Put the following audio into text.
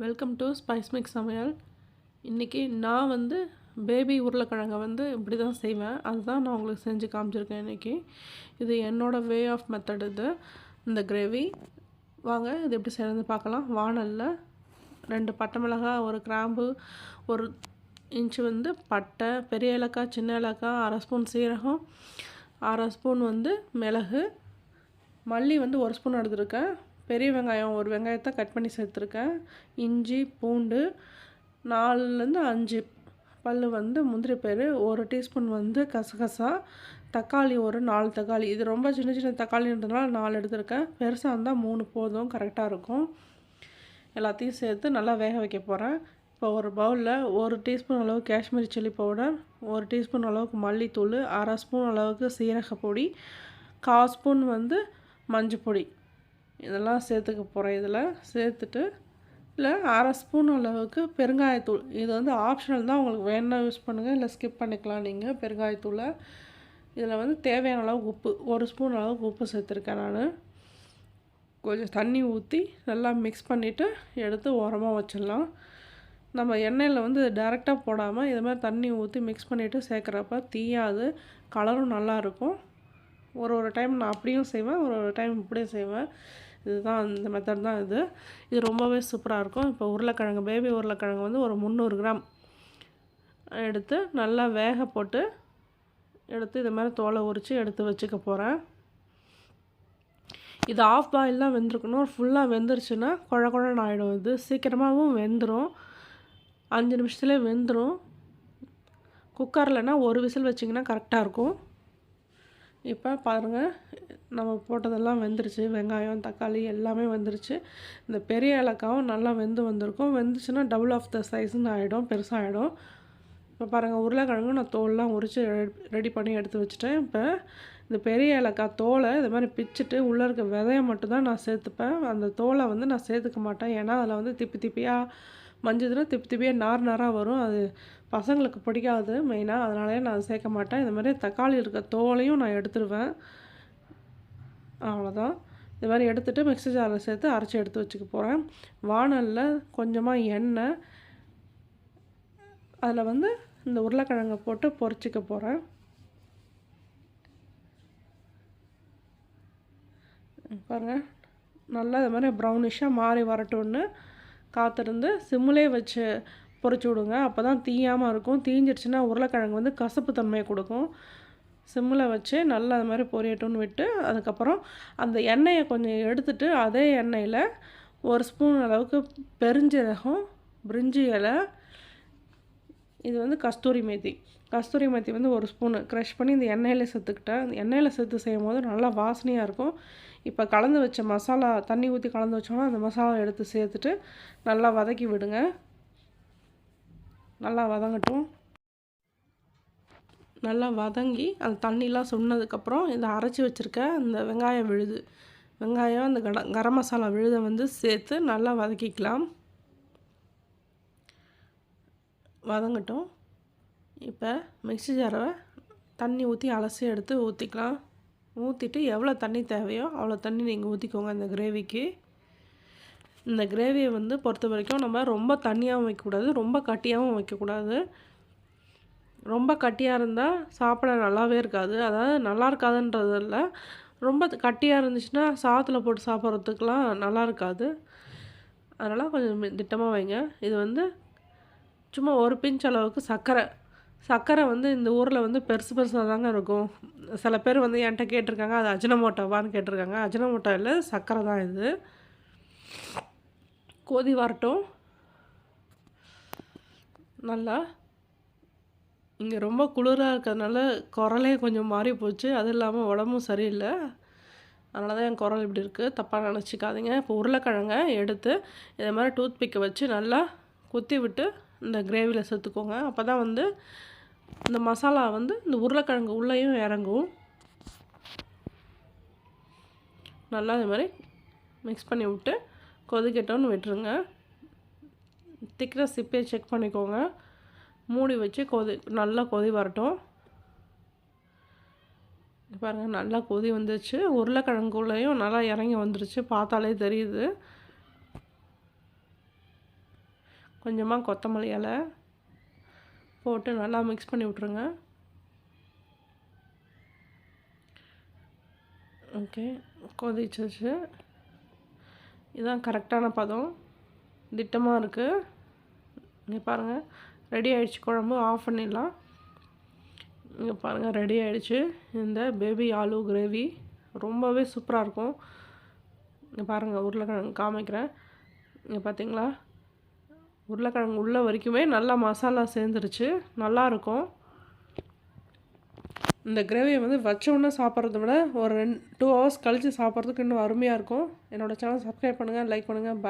Welcome to spice mix சமையல். இன்றைக்கி நான் வந்து பேபி உருளைக்கிழங்கை வந்து இப்படி தான் செய்வேன். அதுதான் நான் உங்களுக்கு செஞ்சு காமிச்சிருக்கேன் இன்றைக்கி இது என்னோடய வே ஆஃப் மெத்தட் இது. இந்த கிரேவி வாங்க இது எப்படி செய்யறது பார்க்கலாம். வானலில் ரெண்டு பட்டை மிளகாய் ஒரு கிராம்பு ஒரு இன்ச்சு வந்து பட்டை பெரிய ஏலக்காய் சின்ன ஏலக்காய் அரை ஸ்பூன் சீரகம் அரை ஸ்பூன் வந்து மிளகு மல்லி வந்து ஒரு ஸ்பூன் எடுத்துருக்கேன். பெரிய வெங்காயம் ஒரு வெங்காயத்தை கட் பண்ணி சேர்த்துருக்கேன். இஞ்சி பூண்டு நாலுலேருந்து அஞ்சு. பல் வந்து முந்திரி பேர் ஒரு டீஸ்பூன் வந்து கசகசா தக்காளி ஒரு நாலு தக்காளி. இது ரொம்ப சின்ன சின்ன தக்காளின்றதுனால நாலு எடுத்திருக்கேன். பெருசாக இருந்தால் மூணு போதும் கரெக்டாக இருக்கும். எல்லாத்தையும் சேர்த்து நல்லா வேக வைக்க போகிறேன் இப்போ ஒரு பவுலில் ஒரு டீஸ்பூன் அளவு காஷ்மீரி சில்லி பவுடர் ஒரு டீஸ்பூன் அளவுக்கு மல்லித்தூள் அரை ஸ்பூன் அளவுக்கு சீரக பொடி கால் ஸ்பூன் வந்து மஞ்சள் பொடி. இதெல்லாம் சேர்த்துக்க போகிறேன் இதில் சேர்த்துட்டு இல்லை அரை ஸ்பூன் அளவுக்கு பெருங்காயத்தூள். இது வந்து ஆப்ஷனல் தான். உங்களுக்கு வேணால் யூஸ் பண்ணுங்கள் இல்லை ஸ்கிப் பண்ணிக்கலாம் நீங்கள் பெருங்காயத்தூளை. இதில் வந்து தேவையான அளவுக்கு உப்பு. ஒரு ஸ்பூன் அளவுக்கு உப்பு சேர்த்துருக்கேன் நான். கொஞ்சம் தண்ணி ஊற்றி நல்லா மிக்ஸ் பண்ணிவிட்டு எடுத்து உரமாக வச்சிடலாம். நம்ம எண்ணெயில் வந்து டேரெக்டாக போடாமல் இது மாதிரி தண்ணி ஊற்றி மிக்ஸ் பண்ணிவிட்டு சேர்க்குறப்ப தீயாது. கலரும் நல்லாயிருக்கும் ஒரு ஒரு டைம் நான் அப்படியும் செய்வேன் ஒரு ஒரு டைம் இப்படியும் செய்வேன். இதுதான் இந்த மெத்தட் தான் இது. இது ரொம்பவே சூப்பராக இருக்கும். இப்போ உருளைக்கிழங்கு பேபி உருளைக்கிழங்கு வந்து ஒரு முந்நூறு கிராம். எடுத்து நல்லா வேக போட்டு எடுத்து இது மாதிரி தோலை உரித்து எடுத்து வச்சுக்க போகிறேன் இது ஆஃப் பாயில் தான் வெந்திருக்கணும். ஃபுல்லாக வெந்துருச்சுன்னா குழ குழன்னு ஆகிடும் இது. சீக்கிரமாகவும் வெந்துடும் அஞ்சு நிமிஷத்துலேயே வெந்துடும் குக்கர்லனா ஒரு விசில் வச்சிங்கன்னா கரெக்டாக இருக்கும். இப்போ பாருங்கள் நம்ம போட்டதெல்லாம் வெந்துருச்சு. வெங்காயம் தக்காளி எல்லாமே வந்துருச்சு. இந்த பெரிய ஏலக்காவும் நல்லா வெந்து வந்திருக்கும். வெந்துச்சுன்னா டபுள் ஆஃப் த சைஸ்ன்னு ஆகிடும் பெருசாகிடும் இப்போ பாருங்கள் உருளைக்கிழங்கு நான் தோல்லாம் உரித்து ரெடி பண்ணி எடுத்து வச்சுட்டேன். இப்போ இந்த பெரிய ஏலக்காய் தோலை இது மாதிரி பிச்சுட்டு உள்ளே இருக்க விதையை மட்டும்தான் நான் சேர்த்துப்பேன். அந்த தோலை வந்து நான் சேர்த்துக்க மாட்டேன். ஏன்னா அதில் வந்து திப்பி திப்பியாக மஞ்சதுன்னா திப்பி திப்பியாக நார் நாராக வரும். அது பசங்களுக்கு பிடிக்காது மெயினாக அதனாலே நான் சேர்க்க மாட்டேன். இந்த மாதிரி தக்காளி இருக்க தோலையும் நான் எடுத்துருவேன். அவ்வளோதான். இது மாதிரி எடுத்துகிட்டு மிக்ஸி ஜாரில் சேர்த்து அரைச்சி எடுத்து வச்சுக்க போகிறேன் வானலில் கொஞ்சமாக எண்ணெய் அதில் வந்து இந்த உருளைக்கிழங்கை போட்டு பொரிச்சிக்க போகிறேன் பாருங்கள் நல்லா இது மாதிரி ப்ரௌனிஷாக மாறி வரட்டும்னு காத்திருந்து சிம்மிலே வச்சு பொறிச்சு விடுங்க. அப்போ தான் தீயாமல் இருக்கும். தீஞ்சிடுச்சுன்னா உருளைக்கிழங்கு வந்து கசப்பு தன்மையை கொடுக்கும். சிம்மில் வச்சு நல்லா அது மாதிரி பொரியட்டும்னு விட்டு அதுக்கப்புறம் அந்த எண்ணெயை கொஞ்சம் எடுத்துட்டு அதே எண்ணெயில் ஒரு ஸ்பூன் அளவுக்கு பெருஞ்சீரகம் பிரிஞ்சி இலை இது வந்து கஸ்தூரி மேத்தி. கஸ்தூரி மேத்தி வந்து ஒரு ஸ்பூனு. க்ரஷ் பண்ணி இந்த எண்ணெயில் சேர்த்துக்கிட்டேன் அந்த எண்ணெயில் சேர்த்து செய்யும் போது நல்லா வாசனையாக இருக்கும். இப்போ கலந்து வச்ச மசாலா தண்ணி ஊற்றி கலந்து வச்சோன்னா அந்த மசாலா எடுத்து சேர்த்துட்டு நல்லா வதக்கி விடுங்க. நல்லா வதங்கட்டும். நல்லா வதங்கி அந்த தண்ணிலாம் சொன்னதுக்கப்புறம் இதை அரைச்சி வச்சுருக்க அந்த வெங்காயம் விழுது. வெங்காயம் அந்த கட கரம் மசாலா விழுதை வந்து சேர்த்து நல்லா வதக்கிக்கலாம். வதங்கட்டும். இப்போ மிக்ஸி ஜாரை தண்ணி ஊற்றி அலசி எடுத்து ஊற்றிக்கலாம் ஊற்றிட்டு எவ்வளோ தண்ணி தேவையோ அவ்வளோ தண்ணி நீங்கள் ஊற்றிக்கோங்க இந்த கிரேவிக்கு. இந்த கிரேவியை வந்து பொறுத்த வரைக்கும் நம்ம ரொம்ப தண்ணியாகவும் வைக்கக்கூடாது ரொம்ப கட்டியாகவும் வைக்கக்கூடாது. ரொம்ப கட்டியாக இருந்தால் சாப்பிட நல்லாவே இருக்காது. அதாவது நல்லா இருக்காதுன்றது இல்லை ரொம்ப கட்டியாக இருந்துச்சுன்னா சாத்தில் போட்டு சாப்பிட்றதுக்கெலாம் நல்லா இருக்காது. அதனால் கொஞ்சம் திட்டமாக வைங்க. இது வந்து சும்மா ஒரு பிஞ்ச் அளவுக்கு சர்க்கரை. சர்க்கரை வந்து இந்த ஊரில் வந்து பெருசு பெருசாக தாங்க இருக்கும். சில பேர் வந்து என்கிட்ட கேட்டிருக்காங்க அது அஜினமோட்டோவான்னு கேட்டிருக்காங்க. அஜினமோட்டோ இல்லை சர்க்கரை தான் இது. கோதி வரட்டும். நல்லா இங்கே ரொம்ப குளிராக இருக்கிறதுனால குரலே கொஞ்சம் மாறி போச்சு. அது இல்லாமல் உடம்பும் சரியில்லை. அதனால தான் என் குரல் இப்படி இருக்குது தப்பாக நினச்சிக்காதீங்க. இப்போ உருளைக்கிழங்க எடுத்து இதை மாதிரி டூத் பிக்கை வச்சு நல்லா குத்தி விட்டு இந்த கிரேவியில் சேர்த்துக்கோங்க அப்போ தான் வந்து இந்த மசாலா வந்து இந்த உருளைக்கிழங்கு உள்ளேயும் இறங்கும். நல்லா இது மாதிரி மிக்ஸ் பண்ணி விட்டு கொதிக்கட்டோன்னு விட்டுருங்க. திக்னஸ் இப்பே செக் பண்ணிக்கோங்க. மூடி வச்சு கொதி நல்லா கொதி வரட்டும். பாருங்கள் நல்லா கொதி வந்துருச்சு. உருளைக்கிழங்குள்ளேயும் நல்லா இறங்கி வந்துருச்சு. பார்த்தாலே தெரியுது. கொஞ்சமாக கொத்தமல்லி இலை போட்டு நல்லா மிக்ஸ் பண்ணி விட்ருங்க ஓகே கொதிச்சிச்சு இதுதான் கரெக்டான பதம். திட்டமாக இருக்குது இங்கே பாருங்கள் ரெடி ஆகிடுச்சு குழம்பு ஆஃப் பண்ணிடலாம். இங்கே பாருங்கள் ரெடி ஆகிடுச்சு இந்த பேபி ஆலு கிரேவி ரொம்பவே சூப்பராக இருக்கும். இங்கே பாருங்கள் உருளைக்கிழங்கு காமிக்கிறேன். இங்கே பார்த்தீங்களா உருளைக்கிழங்கு உள்ள வரைக்குமே நல்லா மசாலா சேர்ந்துருச்சு. நல்லாயிருக்கும் இந்த கிரேவியை வந்து வச்ச உடனே சாப்பிட்றத விட ஒரு ரெண்டு டூ ஹவர்ஸ் கழித்து சாப்பிட்றதுக்கு இன்னும் அருமையாக இருக்கும். என்னோடய சேனல் சப்ஸ்கிரைப் பண்ணுங்கள் லைக் பண்ணுங்கள் பாய்